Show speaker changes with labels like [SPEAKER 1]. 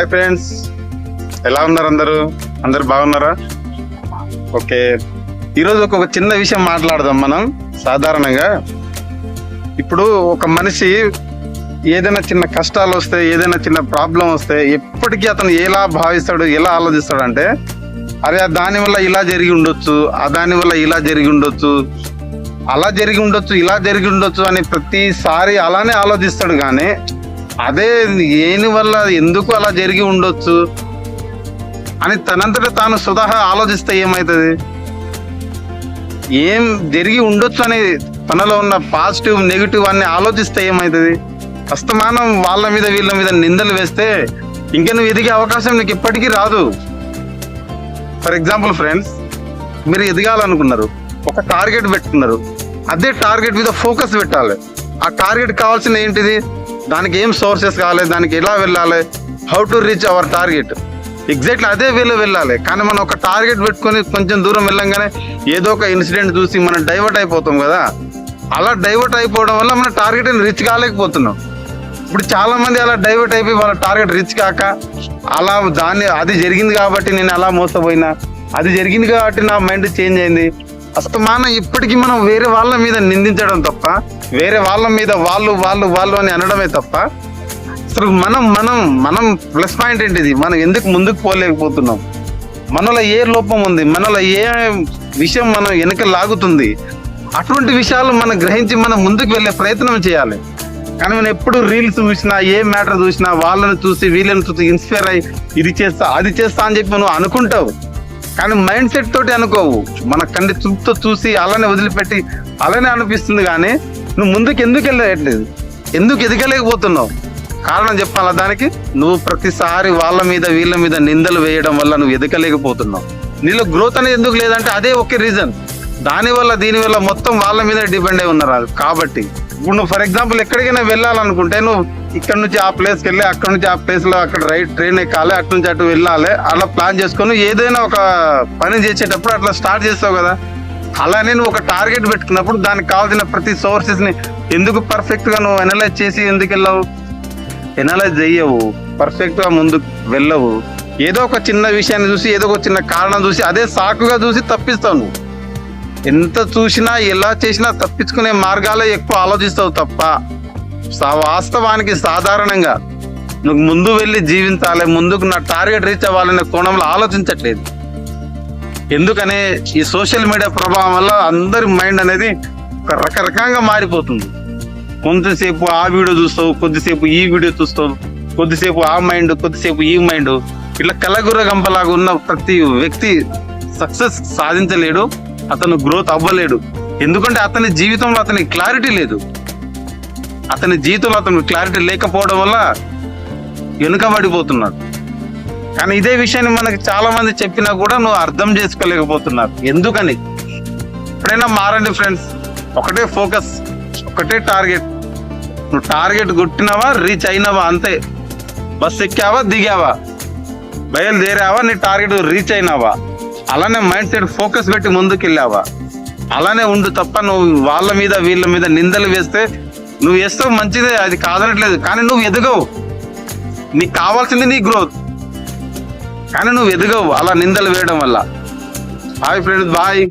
[SPEAKER 1] Hi friends ఎలా ఉన్నారు అందరూ? అందరు బాగున్నారా? ఓకే. ఈరోజు ఒక చిన్న విషయం మాట్లాడదాం మనం సాధారణంగా. ఇప్పుడు ఒక మనిషి ఏదైనా చిన్న కష్టాలు వస్తే ఏదైనా చిన్న ప్రాబ్లం వస్తే ఎప్పటికీ అతను ఎలా భావిస్తాడు ఎలా ఆలోచిస్తాడు అంటే అరే దానివల్ల దాని వల్ల ఇలా జరిగి ఉండొచ్చు ఆ దాని వల్ల ఇలా జరిగి ఉండొచ్చు అలా జరిగి ఉండొచ్చు ఇలా జరిగి ఉండొచ్చు అని ప్రతిసారి అలానే ఆలోచిస్తాడు కానీ అదే ఏని వల్ల ఎందుకు అలా జరిగి ఉండొచ్చు? అని తనంతట తాను స్వతహా ఆలోచిస్తే ఏమవుతుంది ఏం జరిగి ఉండొచ్చు అని తనలో ఉన్న పాజిటివ్ నెగిటివ్ అన్ని ఆలోచిస్తే ఏమవుతుంది అస్తమానం వాళ్ళ మీద వీళ్ళ మీద నిందలు వేస్తే ఇంకా నువ్వు ఎదిగే అవకాశం నీకు ఎప్పటికీ రాదు. ఫర్ ఎగ్జాంపుల్ ఫ్రెండ్స్ మీరు ఎదగాలనుకున్నారు ఒక టార్గెట్ పెట్టుకున్నారు అదే టార్గెట్ మీద ఫోకస్ పెట్టాలి. ఆ టార్గెట్ కావాల్సిన ఏంటిది? దానికి ఏం సోర్సెస్ కావాలి? దానికి ఎలా వెళ్ళాలి? How to reach our target exactly అదే వేలో వెళ్ళాలి. కానీ మనం ఒక టార్గెట్ పెట్టుకొని కొంచెం దూరం వెళ్ళంగానే ఏదో ఒక ఇన్సిడెంట్ చూసి మనం డైవర్ట్ అయిపోతాం కదా. అలా డైవర్ట్ అయిపోవడం వల్ల మన టార్గెట్ రీచ్ కాలేకపోతున్నాం. ఇప్పుడు చాలా మంది అలా డైవర్ట్ అయిపోయి వాళ్ళ టార్గెట్ రీచ్ కాక అలా దాన్ని అది జరిగింది కాబట్టి నేను అలా మోసపోయినా. అది జరిగింది కాబట్టి నా మైండ్ చేంజ్ అయింది. అస్తమానం ఇప్పటికీ మనం వేరే వాళ్ళ మీద నిందించడం తప్ప వేరే వాళ్ళ మీద వాళ్ళు వాళ్ళు వాళ్ళు అని అనడమే తప్ప అసలు మనం మనం మనం ప్లస్ పాయింట్ ఏంటిది? మనం ఎందుకు ముందుకు పోలేకపోతున్నాం? మనలో ఏ లోపం ఉంది? మనలో ఏ విషయం మనం వెనక లాగుతుంది? అటువంటి విషయాలు మనం గ్రహించి మనం ముందుకు వెళ్ళే ప్రయత్నం చేయాలి. కానీ మనం ఎప్పుడు రీల్స్ చూసినా ఏ మ్యాటర్ చూసినా వాళ్ళని చూసి వీళ్ళని చూసి ఇన్స్పైర్ అయ్యి ఇది చేస్తా అది చేస్తా అని చెప్పి నువ్వు అనుకుంటావు. కానీ మైండ్ సెట్ తోటి అనుకోవు. మన కంటి చూపుతో చూసి అలానే వదిలిపెట్టి అలానే అనిపిస్తుంది కానీ నువ్వు ముందుకు ఎందుకు వెళ్ళట్లేదు ఎందుకు ఎదగలేకపోతున్నావు? కారణం చెప్పాలా దానికి? నువ్వు ప్రతిసారి వాళ్ళ మీద వీళ్ళ మీద నిందలు వేయడం వల్ల నువ్వు ఎదగలేకపోతున్నావు. నీలో గ్రోత్ అనేది ఎందుకు లేదంటే అదే ఒకే రీజన్ దానివల్ల దీనివల్ల మొత్తం వాళ్ళ మీద డిపెండ్ అయి ఉన్నారు కాబట్టి ఇప్పుడు నువ్వు ఫర్ ఎగ్జాంపుల్ ఎక్కడికైనా వెళ్ళాలనుకుంటే నువ్వు ఇక్కడ నుంచి ఆ ప్లేస్కి వెళ్ళి అక్కడ నుంచి ఆ ప్లేస్లో అక్కడ రైట్ ట్రైన్ ఎక్కాలి అటు నుంచి అటు వెళ్ళాలి అలా ప్లాన్ చేసుకొని ఏదైనా ఒక పని చేసేటప్పుడు అట్లా స్టార్ట్ చేస్తావు కదా. అలానే నువ్వు ఒక టార్గెట్ పెట్టుకున్నప్పుడు దానికి కావాల్సిన ప్రతి సోర్సెస్ని ఎందుకు పర్ఫెక్ట్గా నువ్వు ఎనలైజ్ చేసి ఎందుకు వెళ్ళావు? ఎనలైజ్ చెయ్యవు పర్ఫెక్ట్గా ముందుకు వెళ్ళవు. ఏదో ఒక చిన్న విషయాన్ని చూసి ఏదో ఒక చిన్న కారణం చూసి అదే సాకుగా చూసి తప్పిస్తావు నువ్వు. ఎంత చూసినా ఎలా చేసినా తప్పించుకునే మార్గాలే ఎక్కువ ఆలోచిస్తావు తప్ప సా- వాస్తవానికి సాధారణంగా నువ్వు ముందు వెళ్ళి జీవించాలి ముందుకు నా టార్గెట్ రీచ్ అవ్వాలనే కోణంలో ఆలోచించట్లేదు. ఎందుకనే ఈ సోషల్ మీడియా ప్రభావం వల్ల అందరి మైండ్ అనేది ఒక రకరకంగా మారిపోతుంది. కొంతసేపు ఆ వీడియో చూస్తావు కొద్దిసేపు ఈ వీడియో చూస్తావు కొద్దిసేపు ఆ మైండ్ కొద్దిసేపు ఈ మైండ్ ఇట్లా కలగుర గంపలాగా ఉన్న ప్రతి వ్యక్తి సక్సెస్ సాధించలేడు. అతను గ్రోత్ అవ్వలేడు. ఎందుకంటే అతని జీవితంలో అతనికి క్లారిటీ లేదు. అతని జీవితంలో అతను క్లారిటీ లేకపోవడం వల్ల వెనుకబడిపోతున్నాడు. కానీ ఇదే విషయాన్ని మనకి చాలా మంది చెప్పినా కూడా నువ్వు అర్థం చేసుకోలేకపోతున్నారు. ఎందుకని? ఎప్పుడైనా మారండి ఫ్రెండ్స్ ఒకటే ఫోకస్ ఒకటే టార్గెట్ నువ్వు టార్గెట్ కొట్టినావా రీచ్ అయినావా అంతే. బస్ ఎక్కావా దిగావా? బయలుదేరావా నీ టార్గెట్ రీచ్ అయినావా? అలానే మైండ్ సెట్ ఫోకస్ పెట్టి ముందుకు వెళ్ళావా అలానే ఉండు తప్ప నువ్వు వాళ్ళ మీద వీళ్ళ మీద నిందలు వేస్తే నువ్వు వేస్తావు మంచిదే అది కాదనట్లేదు. కానీ నువ్వు ఎదగవు. నీకు కావాల్సింది నీ గ్రోత్ కానీ నువ్వు ఎదగవు అలా నిందలు వేయడం వల్ల. Hi friends bye